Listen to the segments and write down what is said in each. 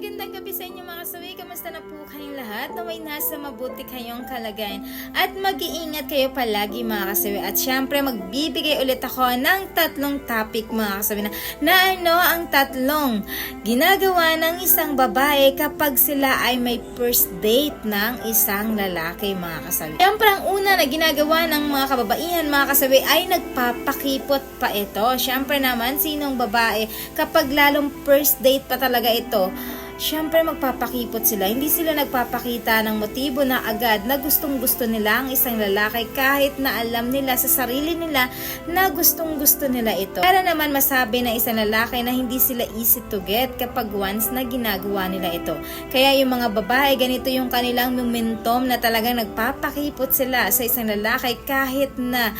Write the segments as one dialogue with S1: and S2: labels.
S1: magandang gabi sa inyo mga kasawi. Kamusta na po kayong lahat? Naway nasa mabuti kayong kalagayan. At mag-iingat kayo palagi mga kasawi. At syempre magbibigay ulit ako ng tatlong topic mga kasawi na, na ano ang tatlong ginagawa ng isang babae kapag sila ay may first date ng isang lalaki mga kasawi. Syempre ang una na ginagawa ng mga kababaihan mga kasawi ay nagpapakipot pa ito. Syempre naman sinong babae kapag lalong first date pa talaga ito, syempre magpapakipot sila. Hindi sila nagpapakita ng motibo na agad na gustong gusto nila ang isang lalaki kahit na alam nila sa sarili nila na gustong gusto nila ito. Para naman masabi na isang lalaki na hindi sila easy to get kapag once na ginagawa nila ito. Kaya yung mga babae, ganito yung kanilang momentum na talagang nagpapakipot sila sa isang lalaki kahit na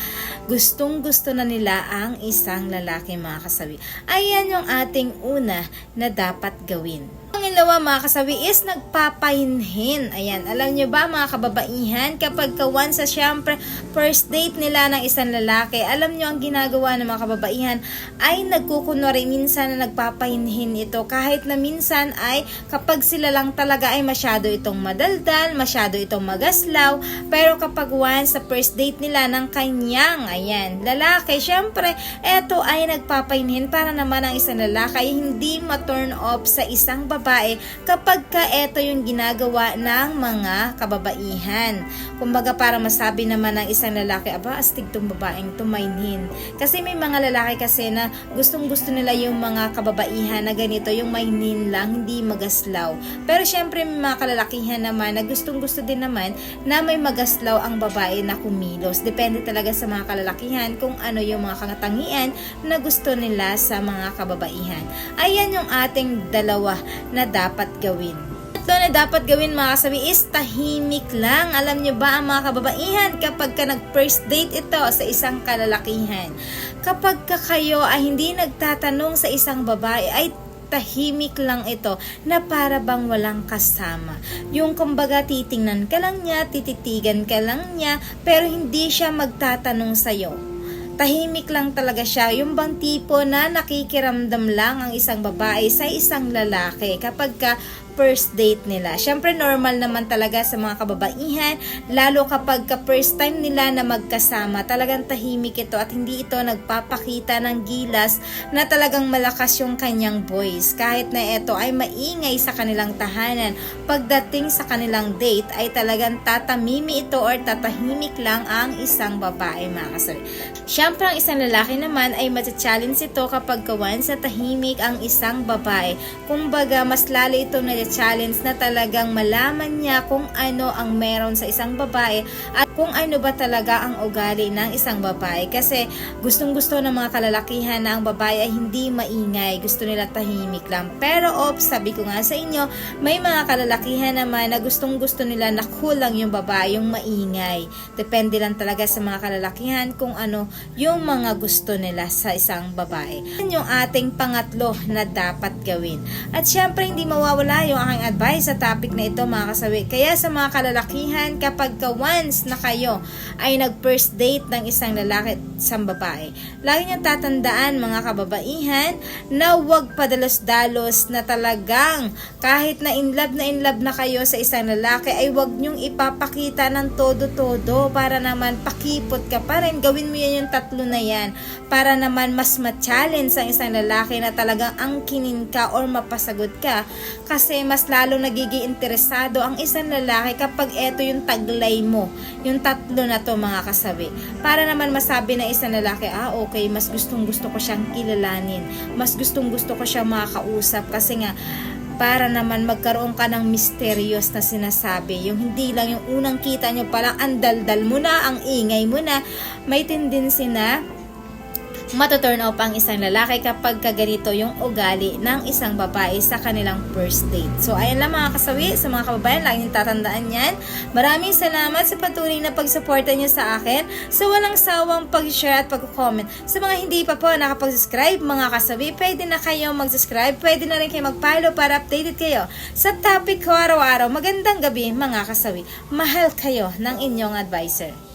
S1: gustong gusto na nila ang isang lalaki mga kasawi. Ayan yung ating una na dapat gawin. Ang ilawa mga kasawi is nagpapahinhin. Ayan, alam nyo ba mga kababaihan, kapag kawan sa syempre first date nila ng isang lalaki, alam nyo ang ginagawa ng mga kababaihan ay nagkukunwari minsan na nagpapahinhin ito kahit na minsan ay kapag sila lang talaga ay masyado itong madaldal, masyado itong magaslaw, pero kapag once sa first date nila ng kanyang, ayan, lalaki, syempre, eto ay nagpapahinhin para naman ang isang lalaki hindi ma-turn off sa isang babae kapag ka eto yung ginagawa ng mga kababaihan. Kumbaga para masabi naman ng isang lalaki, aba, astig tong babaeng tumainhin. Kasi may mga lalaki kasi na gustong gusto nila yung mga kababaihan na ganito, yung mainin lang, hindi magaslaw. Pero syempre may mga kalalakihan naman na gustong gusto din naman na may magaslaw ang babae na kumilos. Depende talaga sa mga kalalakihan kung ano yung mga kangatangian na gusto nila sa mga kababaihan. Ayan yung ating dalawa na dapat gawin. Ito na dapat gawin mga kasabi is tahimik lang. Alam nyo ba ang mga kababaihan kapag ka nag-first date ito sa isang kalalakihan? Kapag ka kayo ay hindi nagtatanong sa isang babae ay tahimik lang ito na para bang walang kasama. Yung kumbaga titingnan ka lang niya, tititigan ka lang niya, pero hindi siya magtatanong sa'yo tahimik lang talaga siya. Yung bang tipo na nakikiramdam lang ang isang babae sa isang lalaki kapag ka first date nila. Siyempre, normal naman talaga sa mga kababaihan, lalo kapag ka first time nila na magkasama, talagang tahimik ito at hindi ito nagpapakita ng gilas na talagang malakas yung kanyang voice. Kahit na ito ay maingay sa kanilang tahanan, pagdating sa kanilang date ay talagang tatamimi ito or tatahimik lang ang isang babae mga kasabi. Siyempre, ang isang lalaki naman ay matcha-challenge ito kapag kawan sa tahimik ang isang babae. Kumbaga, mas lalo ito na challenge na talagang malaman niya kung ano ang meron sa isang babae at kung ano ba talaga ang ugali ng isang babae. Kasi gustong gusto ng mga kalalakihan na ang babae ay hindi maingay. Gusto nila tahimik lang. Pero ops, sabi ko nga sa inyo, may mga kalalakihan naman na gustong gusto nila na kulang yung babae, yung maingay. Depende lang talaga sa mga kalalakihan kung ano yung mga gusto nila sa isang babae. Yan yung ating pangatlo na dapat gawin. At syempre, hindi mawawala yung aking advice sa topic na ito mga kasawi. Kaya sa mga kalalakihan, kapag ka once na kayo ay nag first date ng isang lalaki at isang babae, lagi niyang tatandaan mga kababaihan na huwag padalos-dalos na talagang kahit na in love na in love na kayo sa isang lalaki ay huwag niyong ipapakita ng todo-todo para naman pakipot ka pa rin. Gawin mo yan yung tatlo na yan para naman mas ma-challenge ang isang lalaki na talagang angkinin ka or mapasagot ka kasi mas lalo nagiging interesado ang isang lalaki kapag eto yung taglay mo, yung tatlo na to mga kasabi. Para naman masabi na isang lalaki, ah okay, mas gustong gusto ko siyang kilalanin, mas gustong gusto ko siyang makakausap kasi nga para naman magkaroon ka ng mysterious na sinasabi. Yung hindi lang yung unang kita nyo palang ang daldal mo na, ang ingay mo na, may tendency na matuturn off ang isang lalaki kapag kaganito yung ugali ng isang babae sa kanilang first date. So, ayan lang mga kasawi, sa mga kababayan, lagi niyong tatandaan yan. Maraming salamat sa patuloy na pagsuporta niyo sa akin, sa walang sawang pag-share at pag-comment. Sa mga hindi pa po nakapag-subscribe, mga kasawi, pwede na kayo mag-subscribe, pwede na rin kayo mag-follow para updated kayo sa topic ko araw-araw. Magandang gabi, mga kasawi. Mahal kayo ng inyong advisor.